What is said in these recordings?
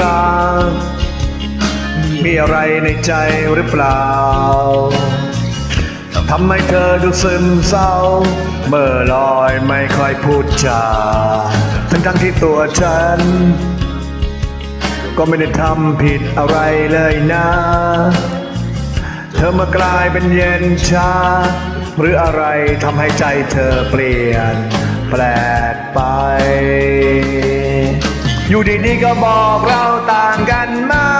รักมีอะไรในใจหรือเปล่า ทำให้เธอดูซึมเศร้า เมื่อลอยไม่ค่อยพูดจา ทั้งทั้งที่ตัวฉัน ก็ไม่ได้ทำผิดอะไรเลยนะ เธอมากลายเป็นเย็นชา หรืออะไรทำให้ใจเธอเปลี่ยนแปลกไป อยู่ดีๆก็บอกเราต่างกันมา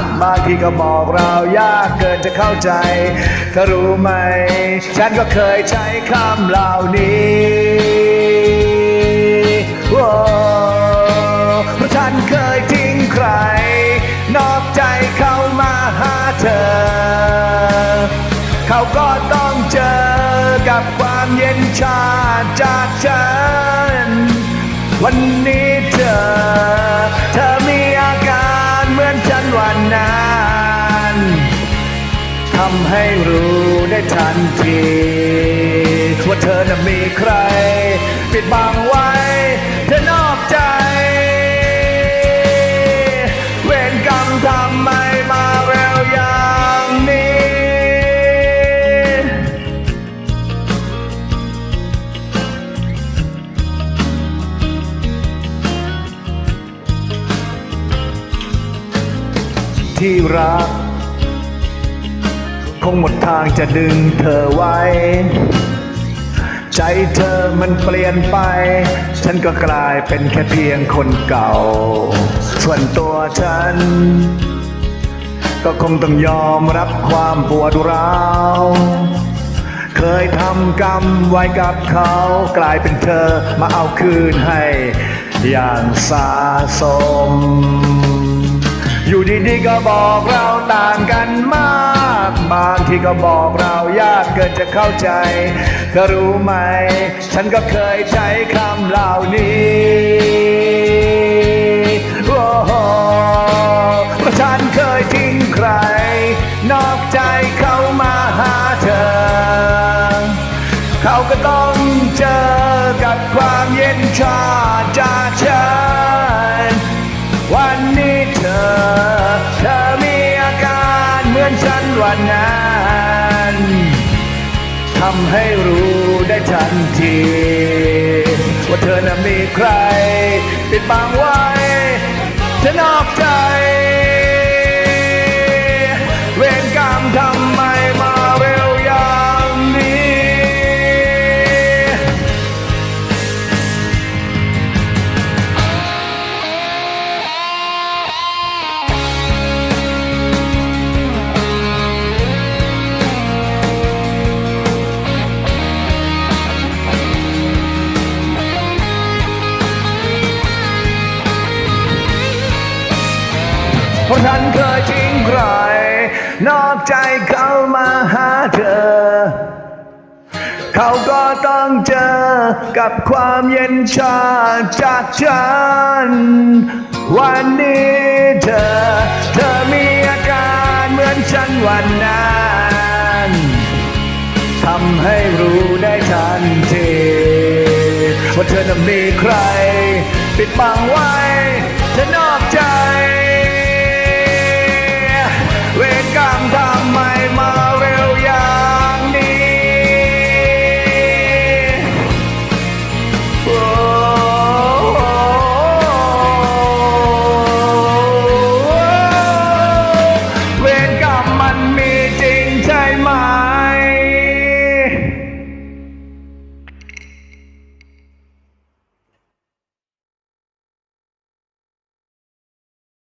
กบางทีก็บอกเรายากเกินจะเข้าใจเธอรู้ไหม ฉันก็เคยใช้คำเหล่านี้โอ้เพราะฉันเคยทิ้งใคร นอกใจเขามาหาเธอ เขาก็ต้องเจอกับความเย็นชาจากฉัน วันนี้ ธอ เธอมีอาการเหมือนฉันวันนั้นทำให้รู้ได้ทันที ว่าเธอน่ะมีใคร ปิดบังไว้ ที่รัก คงหมดทางจะดึงเธอไว้ ใจเธอมันเปลี่ยนไป ฉันก็กลายเป็นแค่เพียงคนเก่า ส่วนตัวฉัน ก็คงต้องยอมรับความปวดร้าวเคยทำกรรมไว้กับเขา กลายเป็นเธอมาเอาคืนให้ อย่างสาสม อยู่ดีๆก็บอกเราต่างกันมากบางทีก็บอกเรายากเกินจะเข้าใจเธอรู้ไหม ฉันก็เคยใช้คำเหล่านี้โอ้โหเพราะฉันเคยทิ้งใคร นอกใจเขามาหาเธอ เขาก็ต้องเจอกับความเย็นชา ฉันวันนั้นทำให้รู้ได้ทันที ว่าเธอน่ะมีใครปิดบังไว้เธอนอกใจ ราะฉันเคยทิ้งใคร นอกใจเขามาหาเธอ เขาก็ต้องเจอกับความเย็นชาจากฉัน วันนี้เธอ เธอมีอาการเหมือนฉันวันนั้นทำให้รู้ได้ทันทีว่าเธอน่ะมีใคร ปิดบังไว้เธอนอกใจ